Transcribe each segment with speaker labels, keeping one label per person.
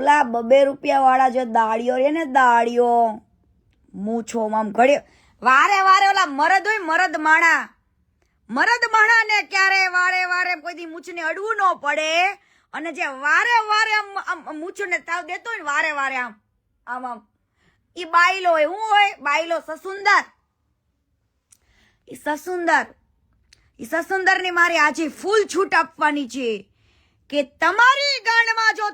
Speaker 1: ઓલા બબે રૂપિયા વાળા જે દાળીઓ રે ને દાળીઓ મૂછો આમ ઘડ્યો વારે વારે ઓલા મરદ હોય, મરદ માણા. મરદ માણા ને ક્યારે વારે વારે કોઈ મૂછને અડવું ન પડે? અને જે વારે વારે આમ મૂછને તાવ દેતો હોય ને વારે વારે આમ આમ આમ. ઈ બાયલો હોય હું હોય, બાયલો સસુંદર. ઈ સસુંદર. ઈ સસુંદરની મારી આજે ફૂલ છૂટ આપવાની છે કે તમારી ગાંડમાં જો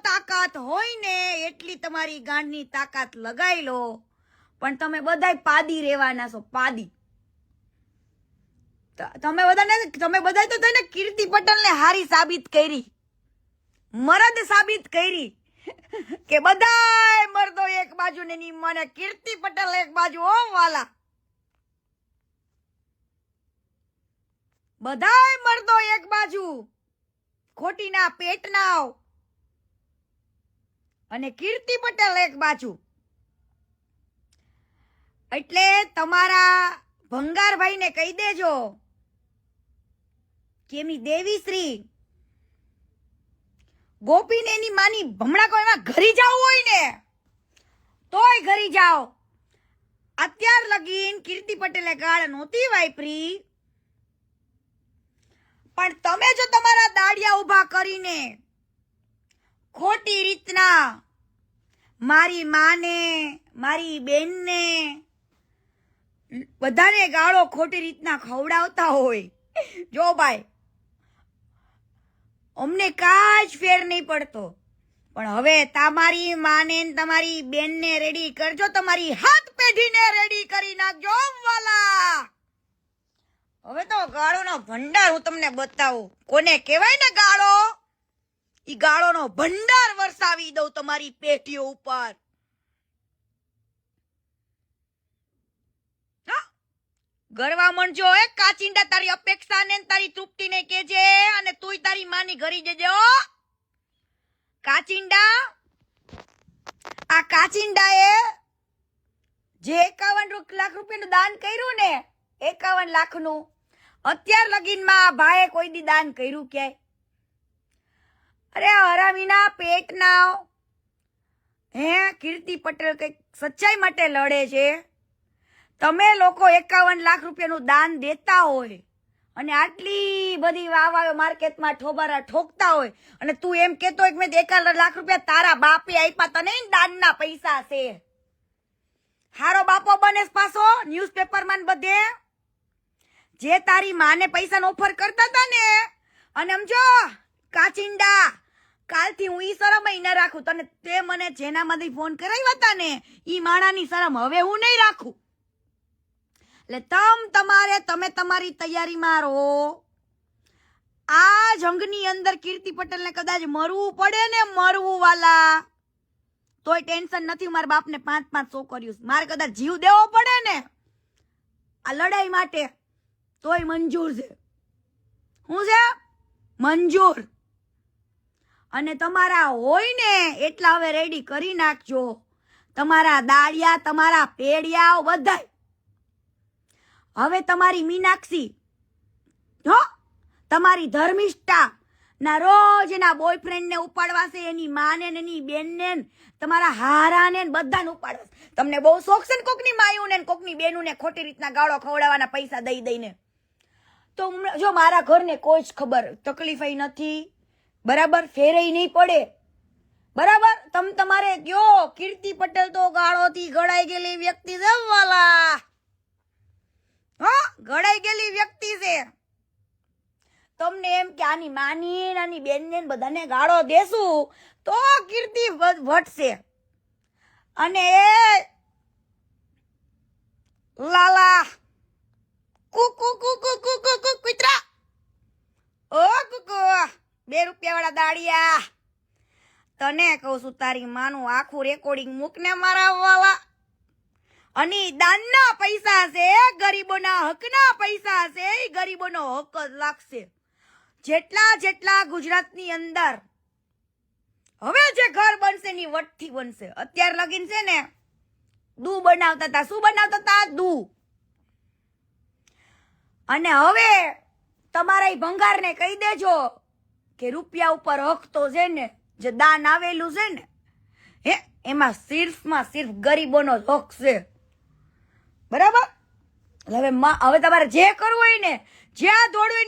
Speaker 1: હોય ને એટલી તમારી ગાંઠની તાકાત લગાઈ લો. પણ તમે બધાય પાદી રહેવાના છો, પાદી. તમે બધાને, તમે બધાય તો થઈને કીર્તિ પટેલને હારી સાબિત કરી. મરદ સાબિત કરી. કે બધાય મર્દો એક બાજુ ને ની મને કીર્તિ પટેલ એક બાજુ ઓ વાલા. બધાય મર્દો એક બાજુ. ખોટીના પેટના અને કીર્તિ પટેલ એક બાજુ. એટલે તમારા ભંગારભાઈને કહી દેજો કે એમની દેવીશ્રી ગોપીને એની માની હમણાં કોઈ એમાં ઘરી જવું હોય ને, તોય ઘરી જાઓ. અત્યાર લગીન કીર્તિ પટેલે ગાળ નહોતી વાપરી. પણ તમે જો તમારા દાડિયા ઊભા કરીને ખોટી રીતના મારી માને, મારી બેનને. બધાને ગાળો ખોટી રીતના ખવડાવતા હોય. જો ભાઈ, અમને કાંઈ જ ફેર નહીં પડતો. પણ હવે તમારી માને તમારી બેનને રેડી કરજો, તમારી હાથ પેઢીને રેડી કરી નાખજો વાલા. હવે તો ગાળોનો ભંડાર હું તમને બતાવું. કોને કહેવાય ને ગાળો? ઈ ગાળોનો ભંડાર વરસાવી દઉં તમારી પેઢીઓ ઉપર? ગરવા મણજો એ કાચિંડા, તારી અપેક્ષા ને તારી તૃપ્તિ ને કેજે અને તુંય તારી માની ઘરી જજે ઓ કાચિંડા, આ કાચિંડા એ જે એકાવન લાખ રૂપિયાનું દાન કર્યું ને, એકાવન લાખનું, અત્યાર લગીનમાં આ ભાઈએ કોઈ દી દાન કર્યું ક્યાંય? અરે હરામીના પેટના હે, કીર્તિ પટેલ કંઈક સચ્ચાઈ માટે લડે છે. તમે લોકો એકાવન લાખ રૂપિયાનું દાન દેતા હોય અને આટલી બધી વાવાયો માર્કેટમાં ઠોબારા ઠોકતા હોય અને તું એમ કેતો હોય કે મેં એકાવન લાખ રૂપિયા તારા બાપે આપ્યા તને દાનના પૈસા છે. હારો બાપો બને પાછો ન્યૂઝપેપરમાં બધે. જે તારી માને પૈસાનો ઓફર કરતા હતા ને, અને સમજો કાચિંડા કાલથી હું ઈ શરમ ન રાખું. તને તે મને જેનામાંથી ફોન કરાવ્યા હતા ને ઈ માણાની શરમ હવે હું નહીં રાખું. એટલે તમ તમારે, તમે તમારી તૈયારીમાં રહો. આ જંગની અંદર કીર્તિ પટેલને કદાચ મરવું પડે ને મરવું વાલા તોય ટેન્શન નથી, મારા બાપને પાંચ પાંચ કર્યું મારે કદાચ જીવ દેવો પડે ને આ લડાઈ માટે તોય મંજૂર છે. શું છે? મંજૂર. અને તમારા હોય ને એટલા હવે રેડી કરી નાખજો. તમારા દાળિયા, તમારા પેડિયાઓ બધાય. હવે તમારી મીનાક્ષી, હો, તમારી ધર્મિષ્ઠા, ના રોજ એના બોયફ્રેન્ડને ઉપાડવાશે એની માને ને એની બેનને તમારા હારાને બધાને ઉપાડવાશે તમને બહુ શોખ છે ને કોકની માયું ને, કોકની બેનુને ખોટી રીતના ગાળો ખવડાવવાના પૈસા દઈ દઈને. તો જો મારા ઘરને કોઈ જ ખબર, તકલીફ નથી. બરાબર ફેરાઈ નહીં પડે. બરાબર? તમ તમારે કયો? કીર્તિ પટેલ તો ગાળોથી ઘડાઈ ગયેલી વ્યક્તિ છે, વાલા. હા ઘડાઈ ગયેલી વ્યક્તિ છે. તમને એમ કે આની માની આની બેનને બધાને ગાળો દેશું, તો કીર્તિ વટશે. અને એ લાલા વાળા દાડિયા. તને કહું છું, તારી માનું આખું રેકોર્ડિંગ મૂકને મારા વાલા અને દાનના પૈસા છે ગરીબોના હકના પૈસા છે, એ ગરીબોનો હક જ લાગશે. જેટલા જેટલા ગુજરાતની અંદર. હવે જે ઘર બનશે ની વટથી બનશે. અત્યાર લગીન છે ને, દૂ બનાવતા હતા શું બનાવતા હતા દૂ. અને હવે તમારા ભંગારને કહી દેજો કે રૂપિયા ઉપર હક તો છે ને, જે દાન આવેલું છે ને, હે, એમાં સિર્ફમાં સિર્ફ ગરીબોનો હક છે. બરાબર? હવે હવે તમારે જે કરવું હોય ને, જ્યાં દોડવું